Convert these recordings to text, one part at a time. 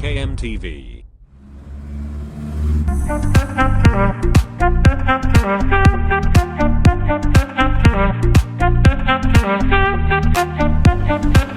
KMTV. 유튜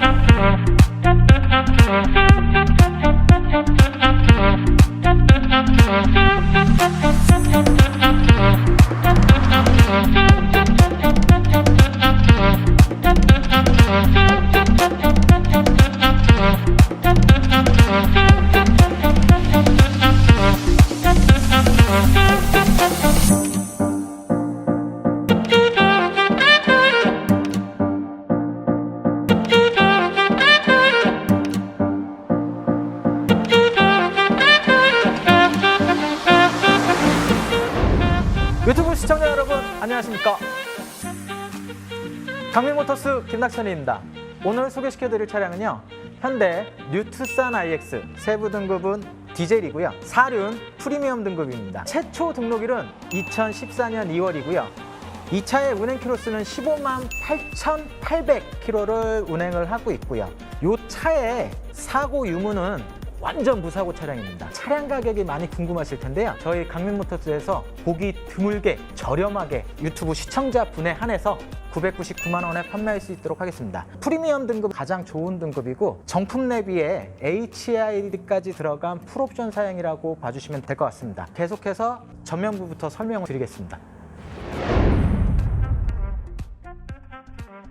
안녕하십니까? 강민모터스 김낙천입니다. 오늘 소개시켜드릴 차량은요 현대 뉴투산 IX 세부 등급은 디젤이고요. 사륜 프리미엄 등급입니다. 최초 등록일은 2014년 2월이고요. 이 차의 운행 키로수는 15만 8,800km를 운행을 하고 있고요. 이 차의 사고 유무는 완전 무사고 차량입니다. 차량 가격이 많이 궁금하실 텐데요. 저희 강민모터스에서 보기 드물게 저렴하게 유튜브 시청자 분에 한해서 999만 원에 판매할 수 있도록 하겠습니다. 프리미엄 등급 가장 좋은 등급이고 정품 내비에 HID까지 들어간 풀옵션 사양이라고 봐주시면 될 것 같습니다. 계속해서 전면부부터 설명을 드리겠습니다.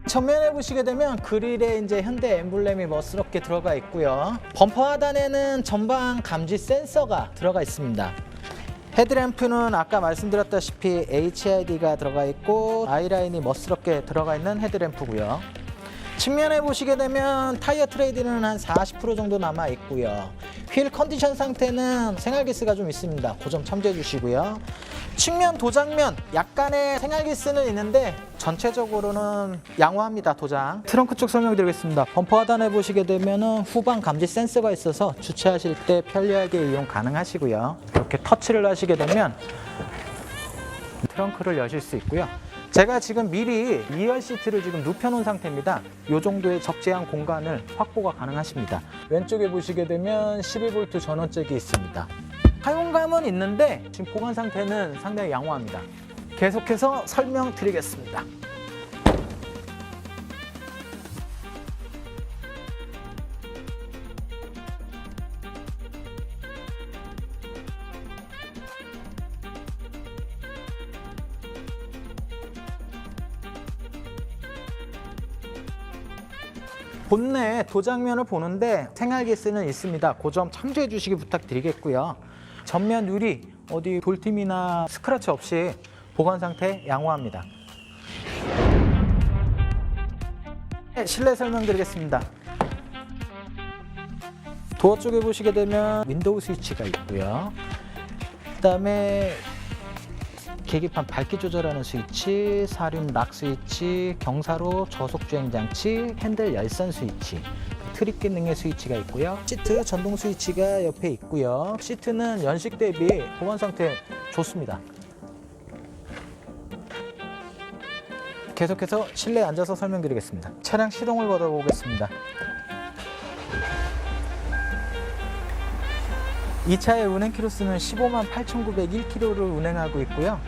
전면에 보시게 되면 그릴에 이제 현대 엠블렘이 멋스럽게 들어가 있고요. 범퍼 하단에는 전방 감지 센서가 들어가 있습니다. 헤드램프는 아까 말씀드렸다시피 HID가 들어가 있고 아이라인이 멋스럽게 들어가 있는 헤드램프고요. 측면에 보시게 되면 타이어 트레이드는 한 40% 정도 남아 있고요. 휠 컨디션 상태는 생활기스가 좀 있습니다. 그 점 참조해 주시고요. 측면 도장면 약간의 생활기스는 있는데 전체적으로는 양호합니다. 도장. 트렁크 쪽 설명드리겠습니다. 범퍼 하단에 보시게 되면은 후방 감지 센서가 있어서 주차하실 때 편리하게 이용 가능하시고요. 이렇게 터치를 하시게 되면 트렁크를 여실 수 있고요. 제가 지금 미리 2열 시트를 지금 눕혀놓은 상태입니다. 이 정도의 적재한 공간을 확보가 가능하십니다. 왼쪽에 보시게 되면 12V 전원잭이 있습니다. 사용감은 있는데 지금 보관 상태는 상당히 양호합니다. 계속해서 설명드리겠습니다. 본내 도장면을 보는데 생활기스는 있습니다. 그 점 참조해 주시기 부탁드리겠고요. 전면 유리 어디 돌팀이나 스크래치 없이 보관 상태 양호합니다. 네, 실내 설명드리겠습니다. 도어 쪽에 보시게 되면 윈도우 스위치가 있고요. 그다음에 계기판 밝기 조절하는 스위치, 사륜 락 스위치, 경사로 저속 주행 장치, 핸들 열선 스위치, 트립 기능의 스위치가 있고요. 시트 전동 스위치가 옆에 있고요. 시트는 연식 대비 보관 상태 좋습니다. 계속해서 실내에 앉아서 설명드리겠습니다. 차량 시동을 걸어보겠습니다. 이 차의 운행 키로수는 15만 8,901km를 운행하고 있고요.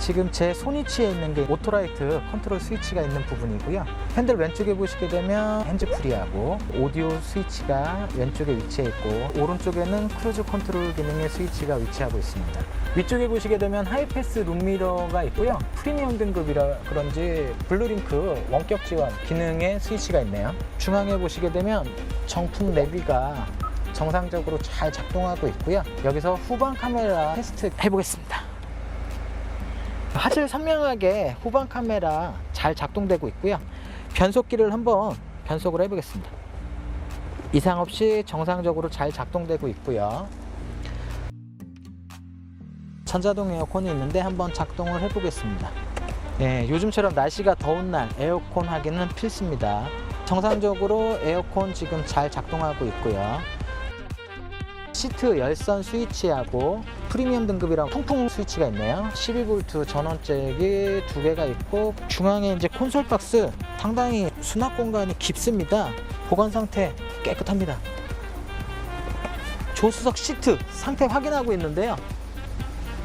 지금 제 손위치에 있는 게 오토라이트 컨트롤 스위치가 있는 부분이고요. 핸들 왼쪽에 보시게 되면 핸즈 프리하고 오디오 스위치가 왼쪽에 위치해 있고 오른쪽에는 크루즈 컨트롤 기능의 스위치가 위치하고 있습니다. 위쪽에 보시게 되면 하이패스 룸미러가 있고요. 프리미엄 등급이라 그런지 블루링크 원격 지원 기능의 스위치가 있네요. 중앙에 보시게 되면 정품 내비가 정상적으로 잘 작동하고 있고요. 여기서 후방 카메라 테스트 해보겠습니다. 화질 선명하게 후방 카메라 잘 작동되고 있고요. 변속기를 한번 변속을 해보겠습니다. 이상 없이 정상적으로 잘 작동되고 있고요. 전자동 에어컨이 있는데 한번 작동을 해보겠습니다. 예, 요즘처럼 날씨가 더운 날 에어컨 하기는 필수입니다. 정상적으로 에어컨 지금 잘 작동하고 있고요. 시트 열선 스위치하고 프리미엄 등급이랑 통풍 스위치가 있네요. 12V 전원잭이 두 개가 있고 중앙에 이제 콘솔 박스 상당히 수납 공간이 깊습니다. 보관 상태 깨끗합니다. 조수석 시트 상태 확인하고 있는데요.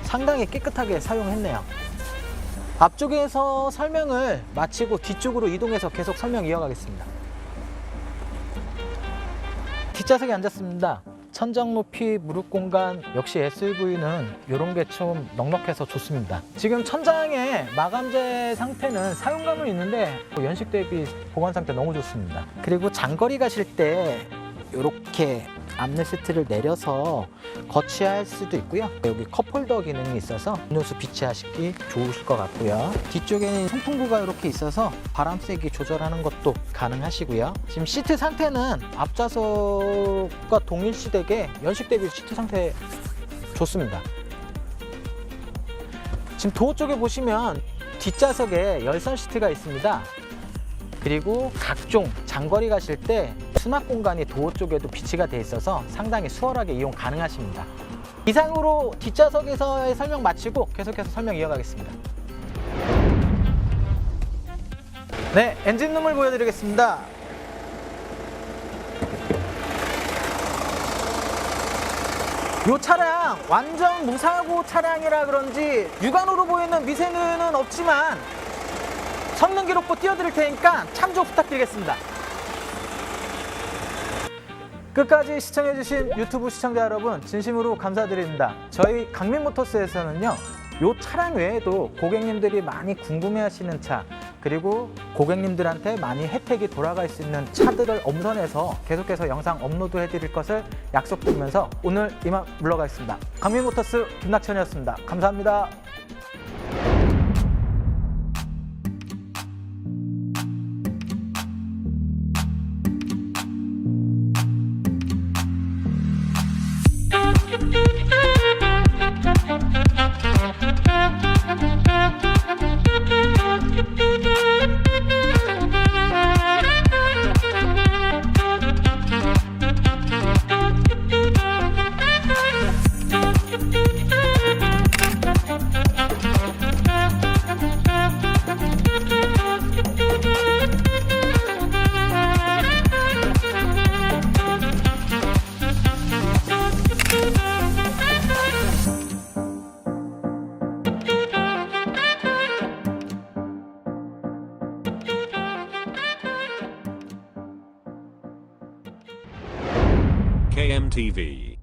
상당히 깨끗하게 사용했네요. 앞쪽에서 설명을 마치고 뒤쪽으로 이동해서 계속 설명 이어가겠습니다. 뒷좌석에 앉았습니다. 천장 높이 무릎 공간 역시 SUV는 이런 게 좀 넉넉해서 좋습니다. 지금 천장의 마감재 상태는 사용감은 있는데 연식 대비 보관 상태 너무 좋습니다. 그리고 장거리 가실 때 이렇게 앞내 시트를 내려서 거치할 수도 있고요. 여기 컵홀더 기능이 있어서 음료수 비치하시기 좋으실 것 같고요. 뒤쪽에는 송풍구가 이렇게 있어서 바람 세기 조절하는 것도 가능하시고요. 지금 시트 상태는 앞좌석과 동일시되게 연식 대비 시트 상태 좋습니다. 지금 도어 쪽에 보시면 뒷좌석에 열선 시트가 있습니다. 그리고 각종 장거리 가실 때 수납 공간이 도어 쪽에도 비치가 돼 있어서 상당히 수월하게 이용 가능하십니다. 이상으로 뒷좌석에서의 설명 마치고 계속해서 설명 이어가겠습니다. 네, 엔진룸을 보여드리겠습니다. 이 차량 완전 무사고 차량이라 그런지 육안으로 보이는 미세는 없지만 성능 기록부 띄워드릴 테니까 참조 부탁드리겠습니다. 끝까지 시청해주신 유튜브 시청자 여러분 진심으로 감사드립니다. 저희 강민모터스에서는요, 이 차량 외에도 고객님들이 많이 궁금해하시는 차 그리고 고객님들한테 많이 혜택이 돌아갈 수 있는 차들을 엄선해서 계속해서 영상 업로드 해드릴 것을 약속드리면서 오늘 이만 물러가겠습니다. 강민모터스 김낙천이었습니다. 감사합니다. MTV.